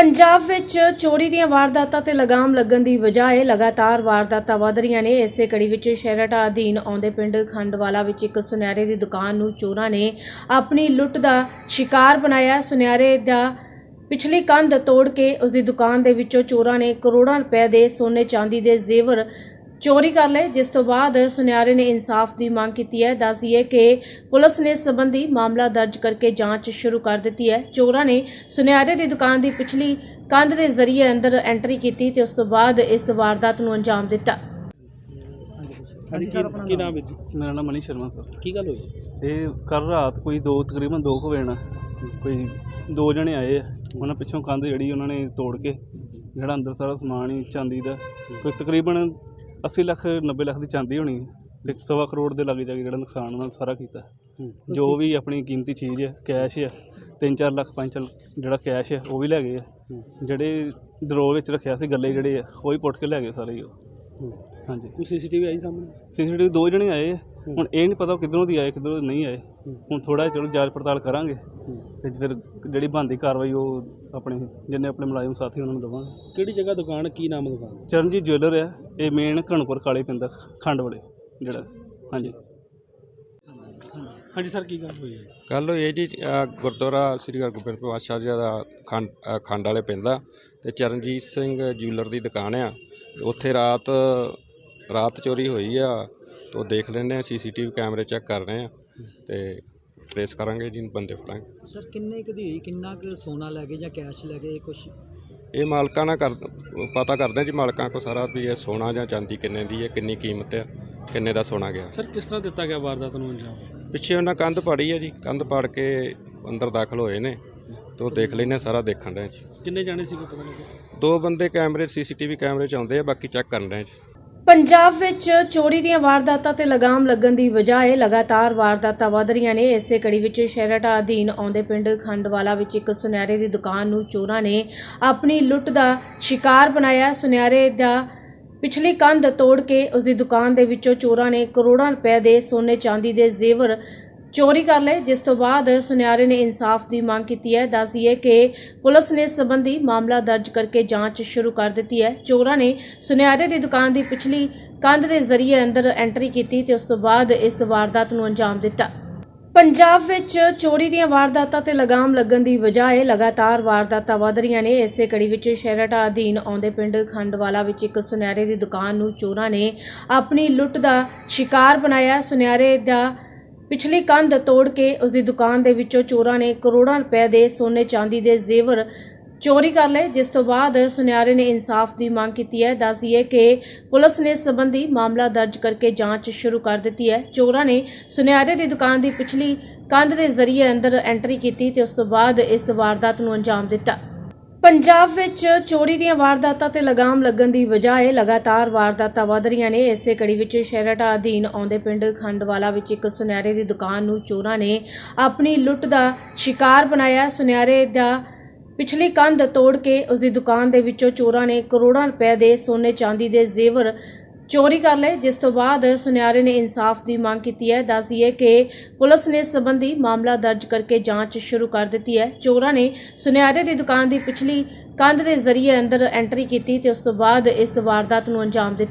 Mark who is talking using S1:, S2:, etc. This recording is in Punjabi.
S1: ਪੰਜਾਬ ਵਿੱਚ ਚੋਰੀ ਦੀਆਂ ਵਾਰਦਾਤਾਂ ਤੇ ਲਗਾਮ ਲੱਗਣ ਦੀ ਬਜਾਏ ਲਗਾਤਾਰ ਵਾਰਦਾਤਾਂ ਵਧ ਰਹੀਆਂ ਨੇ। ਇਸੇ ਕੜੀ ਵਿੱਚ ਸ਼ਹਿਰਟਾ ਅਧੀਨ ਆਉਂਦੇ ਪਿੰਡ ਖੰਡਵਾਲਾ ਵਿੱਚ ਇੱਕ ਸੁਨਿਆਰੇ ਦੀ ਦੁਕਾਨ ਨੂੰ ਚੋਰਾਂ ਨੇ ਆਪਣੀ ਲੁੱਟ ਦਾ ਸ਼ਿਕਾਰ ਬਣਾਇਆ। ਸੁਨਿਆਰੇ ਦਾ ਪਿਛਲੀ ਕੰਧ ਤੋੜ ਕੇ ਉਸ ਦੀ ਦੁਕਾਨ ਦੇ ਵਿੱਚੋਂ ਚੋਰਾਂ ਨੇ ਕਰੋੜਾਂ ਰੁਪਏ ਦੇ ਸੋਨੇ ਚਾਂਦੀ ਦੇ ਜ਼ੇਵਰ ਚੋਰੀ ਕਰ ਲਏ ਜਿਸ ਤੋਂ ਬਾਅਦ ਸੁਨਿਆਰੇ ਨੇ ਇਨਸਾਫ ਦੀ ਮੰਗ ਕੀਤੀ ਹੈ। ਦੱਸ ਦਈਏ ਕਿ ਪੁਲਿਸ ਨੇ ਸੰਬੰਧੀ ਮਾਮਲਾ ਦਰਜ ਕਰਕੇ ਜਾਂਚ ਸ਼ੁਰੂ ਕਰ ਦਿੱਤੀ ਹੈ। ਚੋਰਾਂ ਨੇ ਸੁਨਿਆਰੇ ਦੀ ਦੁਕਾਨ ਦੀ ਪਿਛਲੀ ਕੰਧ ਦੇ ਜ਼ਰੀਏ ਅੰਦਰ ਐਂਟਰੀ ਕੀਤੀ ਤੇ ਉਸ ਤੋਂ ਬਾਅਦ ਇਸ ਵਾਰਦਾਤ ਨੂੰ ਅੰਜਾਮ ਦਿੱਤਾ।
S2: ਹਾਂਜੀ ਕੀ ਕੀ ਨਾਮ? ਹੈ ਜੀ?
S3: ਮੇਰਾ ਨਾਮ ਮਨੀ ਸ਼ਰਮਾ ਸਰ।
S2: ਕੀ ਗੱਲ ਹੋਈ?
S3: ਇਹ ਕੱਲ ਰਾਤ ਕੋਈ ਦੋ ਤਕਰੀਬਨ ਦੋ ਕੁ ਵਜੇ ਨਾਲ ਕੋਈ ਦੋ ਜਣੇ ਆਏ ਆ। ਉਹਨਾਂ ਪਿੱਛੋਂ ਕੰਧ ਜਿਹੜੀ ਉਹਨਾਂ ਨੇ ਤੋੜ ਕੇ ਜਿਹੜਾ ਅੰਦਰ ਸਾਰਾ ਸਮਾਨ ਹੀ ਚਾਂਦੀ ਦਾ ਕੋਈ ਤਕਰੀਬਨ 80 ਲੱਖ 90 ਲੱਖ ਦੀ ਚਾਂਦੀ ਹੋਣੀ ਹੈ ਤੇ ਸਵਾ ਕਰੋੜ ਦੇ ਲਾਗੇ ਜਾ ਕੇ ਜਿਹੜਾ ਨੁਕਸਾਨ ਉਹਨਾਂ ਨੇ ਸਾਰਾ ਕੀਤਾ। ਜੋ ਵੀ ਆਪਣੀ ਕੀਮਤੀ ਚੀਜ਼ ਹੈ ਕੈਸ਼ ਹੈ 3-4 ਲੱਖ 5 ਜਿਹੜਾ ਕੈਸ਼ ਹੈ ਉਹ ਵੀ ਲੈ ਗਏ ਆ। ਜਿਹੜੇ ਦਰੋਹ ਵਿੱਚ ਰੱਖਿਆ ਸੀ ਗੱਲੇ ਜਿਹੜੇ ਆ ਉਹ ਵੀ ਪੁੱਟ ਕੇ ਲੈ ਗਏ ਸਾਰੇ ਹੀ ਉਹ। ਹਾਂਜੀ।
S2: ਕੋਈ ਸੀਸੀਟੀਵੀ ਆਈ ਸਾਹਮਣੇ?
S3: ਸੀਸੀਟੀਵੀ ਦੋ ਜਣੇ ਆਏ ਆ। ਹੁਣ ਇਹ ਨਹੀਂ ਪਤਾ ਉਹ ਕਿੱਧਰੋਂ ਦੀ ਆਏ ਕਿੱਧਰੋਂ ਦੀ ਨਹੀਂ ਆਏ। ਹੁਣ ਥੋੜਾ ਚਲੋ ਜਾਂਚ ਪੜਤਾਲ ਕਰਾਂਗੇ। ਤੇ ਫਿਰ ਜਿਹੜੀ ਬਣਦੀ ਕਾਰਵਾਈ ਉਹ ਆਪਣੇ ਜਿੰਨੇ ਆਪਣੇ ਮੁਲਾਜ਼ਮ ਸਾਥੀ ਉਹਨਾਂ ਨੂੰ ਦੇਵਾਂਗੇ।
S2: ਕਿਹੜੀ ਜਗ੍ਹਾ ਦੁਕਾਨ ਕੀ ਨਾਮ ਹੈ ਦੁਕਾਨ?
S3: ਚਰਨਜੀਤ ਜੁਐਲਰ ਆ। ਇਹ ਮੇਨ ਘਣਪੁਰ ਕਾਲੇ ਪਿੰਡ ਖੰਡ ਵਾਲੇ ਜਿਹੜਾ ਹਾਂਜੀ।
S2: ਹਾਂਜੀ ਸਰ ਕੀ ਗੱਲ ਹੋਈ ਹੈ?
S4: ਗੱਲ ਹੋਈ ਹੈ ਜੀ ਅ, ਗੁਰਦੁਆਰਾ ਸ੍ਰੀ ਹਰਗੋਬਿੰਦ ਪਾਤਸ਼ਾਹ ਜੀ ਦਾ ਖੰਡ ਅ, ਖੰਡ ਵਾਲੇ ਪਿੰਡ ਦਾ ਤੇ ਚਰਨਜੀਤ ਸਿੰਘ ਜਿਊਲਰ ਦੀ ਦੁਕਾਨ ਆ। ਤੇ ਉੱਥੇ ਰਾਤ ਰਾਤ ਚੋਰੀ ਹੋਈ ਆ ਤੇ ਉਹ ਦੇਖ ਲੈਂਦੇ ਆ ਸੀਸੀਟੀਵੀ ਕੈਮਰੇ ਚੈੱਕ ਕਰ ਰਹੇ ਆ ਤੇ ਟ੍ਰੇਸ ਕਰਾਂਗੇ ਜੀ ਬੰਦੇ ਫੜਾਂਗੇ।
S5: ਸਰ ਕਿੰਨੇ ਕੁ ਦੀ ਹੋਈ? ਕਿੰਨਾ ਕੁ ਸੋਨਾ ਲੈ ਗਏ ਜਾਂ ਕੈਸ਼ ਲੈ ਗਏ ਕੁਝ
S4: ਇਹ ਮਾਲਕਾਂ ਨਾਲ ਕਰ ਪਤਾ ਕਰਦੇ ਆ ਜੀ ਮਾਲਕਾਂ ਕੋ ਸਾਰਾ ਵੀ ਇਹ ਸੋਨਾ ਜਾਂ ਚਾਂਦੀ ਕਿੰਨੇ ਦੀ ਹੈ ਕਿੰਨੀ ਕੀਮਤ ਹੈ ਕਿੰਨੇ ਦਾ ਸੋਨਾ ਗਿਆ।
S2: ਸਰ ਕਿਸ ਤਰ੍ਹਾਂ ਦਿੱਤਾ ਗਿਆ ਵਾਰਦਾਤ ਨੂੰ ਅੰਜਾਮ?
S4: ਪਿੱਛੇ ਉਹਨਾਂ ਕੰਧ ਪਾੜੀ ਹੈ ਜੀ ਕੰਧ ਪਾੜ ਕੇ ਅੰਦਰ ਦਾਖਲ ਹੋਏ ਨੇ ਤੇ ਉਹ ਦੇਖ ਲੈਨੇ ਸਾਰਾ ਦੇਖਣ ਰਹੇ ਜੀ।
S2: ਕਿੰਨੇ ਜਾਣੇ ਸੀ ਕੋਈ ਪਤਾ ਨਹੀਂ
S4: ਦੋ ਬੰਦੇ ਕੈਮਰੇ ਸੀਸੀਟੀਵੀ ਕੈਮਰੇ ਚ ਆਉਂਦੇ ਆ ਬਾਕੀ ਚੈੱਕ ਕਰਨ ਰਹੇ ਜੀ।
S1: ਪੰਜਾਬ ਵਿੱਚ ਚੋਰੀ ਦੀਆਂ ਵਾਰਦਾਤਾਂ ਤੇ ਲਗਾਮ ਲੱਗਣ ਦੀ ਬਜਾਏ ਲਗਾਤਾਰ ਵਾਰਦਾਤਾਂ ਵਧ ਰਹੀਆਂ ਨੇ। ਇਸੇ ਕੜੀ ਵਿੱਚ ਸ਼ਹਿਰਟਾ ਅਧੀਨ ਆਉਂਦੇ ਪਿੰਡ ਖੰਡਵਾਲਾ ਵਿੱਚ ਇੱਕ ਸੁਨਿਆਰੇ ਦੀ ਦੁਕਾਨ ਨੂੰ ਚੋਰਾਂ ਨੇ ਆਪਣੀ ਲੁੱਟ ਦਾ ਸ਼ਿਕਾਰ ਬਣਾਇਆ। ਸੁਨਿਆਰੇ ਦਾ ਪਿਛਲੀ ਕੰਧ ਤੋੜ ਕੇ ਉਸ ਦੀ ਦੁਕਾਨ ਦੇ ਵਿੱਚੋਂ ਚੋਰਾਂ ਨੇ ਕਰੋੜਾਂ ਰੁਪਏ ਦੇ ਸੋਨੇ ਚਾਂਦੀ ਦੇ ਜ਼ੇਵਰ ਚੋਰੀ ਕਰ ਲਏ, ਜਿਸ ਤੋਂ ਬਾਅਦ ਸੁਨਿਆਰੇ ਨੇ ਇਨਸਾਫ ਦੀ ਮੰਗ ਕੀਤੀ ਹੈ। ਦੱਸ ਦਈਏ ਕਿ ਪੁਲਿਸ ਨੇ ਸਬੰਧੀ ਮਾਮਲਾ ਦਰਜ ਕਰਕੇ ਜਾਂਚ ਸ਼ੁਰੂ ਕਰ ਦਿੱਤੀ ਹੈ। ਚੋਰਾਂ ਨੇ ਸੁਨਿਆਰੇ ਦੀ ਦੁਕਾਨ ਦੀ ਪਿਛਲੀ ਕੰਧ ਦੇ ਜ਼ਰੀਏ ਅੰਦਰ ਐਂਟਰੀ ਕੀਤੀ ਤੇ ਉਸ ਤੋਂ ਬਾਅਦ ਇਸ ਵਾਰਦਾਤ ਨੂੰ ਅੰਜਾਮ ਦਿੱਤਾ। ਪੰਜਾਬ ਵਿੱਚ ਚੋਰੀ ਦੀਆਂ ਵਾਰਦਾਤਾਂ ਤੇ ਲਗਾਮ ਲੱਗਣ ਦੀ ਬਜਾਏ ਲਗਾਤਾਰ ਵਾਰਦਾਤਾਂ ਵਧ ਰਹੀਆਂ ਨੇ। ਇਸੇ ਕੜੀ ਵਿੱਚ ਸ਼ਹਿਰਟਾ ਅਧੀਨ ਆਉਂਦੇ ਪਿੰਡ ਖੰਡਵਾਲਾ ਵਿੱਚ ਇੱਕ ਸੁਨਿਆਰੇ ਦੀ ਦੁਕਾਨ ਨੂੰ ਚੋਰਾਂ ਨੇ ਆਪਣੀ ਲੁੱਟ ਦਾ ਸ਼ਿਕਾਰ ਬਣਾਇਆ। ਸੁਨਿਆਰੇ ਦਾ ਪਿਛਲੀ ਕੰਧ ਤੋੜ ਕੇ ਉਸ ਦੀ ਦੁਕਾਨ ਦੇ ਵਿੱਚੋਂ ਚੋਰਾਂ ਨੇ ਕਰੋੜਾਂ ਰੁਪਏ ਦੇ ਸੋਨੇ ਚਾਂਦੀ ਦੇ ਜ਼ੇਵਰ ਚੋਰੀ ਕਰ ਲਏ, ਜਿਸ ਤੋਂ ਬਾਅਦ ਸੁਨਿਆਰੇ ਨੇ ਇਨਸਾਫ ਦੀ ਮੰਗ ਕੀਤੀ ਹੈ। ਦੱਸਦੀ ਹੈ ਕਿ ਪੁਲਿਸ ਨੇ ਇਸ ਸੰਬੰਧੀ ਮਾਮਲਾ ਦਰਜ ਕਰਕੇ ਜਾਂਚ ਸ਼ੁਰੂ ਕਰ ਦਿੱਤੀ ਹੈ। ਚੋਰਾਂ ਨੇ ਸੁਨਿਆਰੇ ਦੀ ਦੁਕਾਨ ਦੀ ਪਿਛਲੀ ਕੰਧ ਦੇ ਜ਼ਰੀਏ ਅੰਦਰ ਐਂਟਰੀ ਕੀਤੀ ਤੇ ਉਸ ਤੋਂ ਬਾਅਦ ਇਸ ਵਾਰਦਾਤ ਨੂੰ ਅੰਜਾਮ ਦਿੱਤਾ। ਪੰਜਾਬ ਵਿੱਚ ਚੋਰੀ ਦੀਆਂ ਵਾਰਦਾਤਾਂ ਤੇ ਲਗਾਮ ਲੱਗਣ ਦੀ ਬਜਾਏ ਲਗਾਤਾਰ ਵਾਰਦਾਤਾਂ ਵਧ ਰਹੀਆਂ ਨੇ। ਇਸੇ ਕੜੀ ਵਿੱਚ ਸ਼ਹਿਰਟਾ ਅਧੀਨ ਆਉਂਦੇ ਪਿੰਡ ਖੰਡਵਾਲਾ ਵਿੱਚ ਇੱਕ ਸੁਨਿਆਰੇ ਦੀ ਦੁਕਾਨ ਨੂੰ ਚੋਰਾਂ ਨੇ ਆਪਣੀ ਲੁੱਟ ਦਾ ਸ਼ਿਕਾਰ ਬਣਾਇਆ। ਸੁਨਿਆਰੇ ਦਾ ਪਿਛਲੀ ਕੰਧ ਤੋੜ ਕੇ ਉਸ ਦੀ ਦੁਕਾਨ ਦੇ ਵਿੱਚੋਂ ਚੋਰਾਂ ਨੇ ਕਰੋੜਾਂ ਰੁਪਏ ਦੇ ਸੋਨੇ ਚਾਂਦੀ ਦੇ ਜ਼ੇਵਰ ਚੋਰੀ ਕਰ ਲਏ, ਜਿਸ ਤੋਂ ਬਾਅਦ ਸੁਨਿਆਰੇ ਨੇ ਇਨਸਾਫ ਦੀ ਮੰਗ ਕੀਤੀ ਹੈ। ਦੱਸਦੀ ਹੈ ਕਿ ਪੁਲਿਸ ਨੇ ਇਸ ਸੰਬੰਧੀ ਮਾਮਲਾ ਦਰਜ ਕਰਕੇ ਜਾਂਚ ਸ਼ੁਰੂ ਕਰ ਦਿੱਤੀ ਹੈ। ਚੋਰਾਂ ਨੇ ਸੁਨਿਆਰੇ ਦੀ ਦੁਕਾਨ ਦੀ ਪਿਛਲੀ ਕੰਧ ਦੇ ਜ਼ਰੀਏ ਅੰਦਰ ਐਂਟਰੀ ਕੀਤੀ ਤੇ ਉਸ ਤੋਂ ਬਾਅਦ ਇਸ ਵਾਰਦਾਤ ਨੂੰ ਅੰਜਾਮ ਦਿੱਤਾ।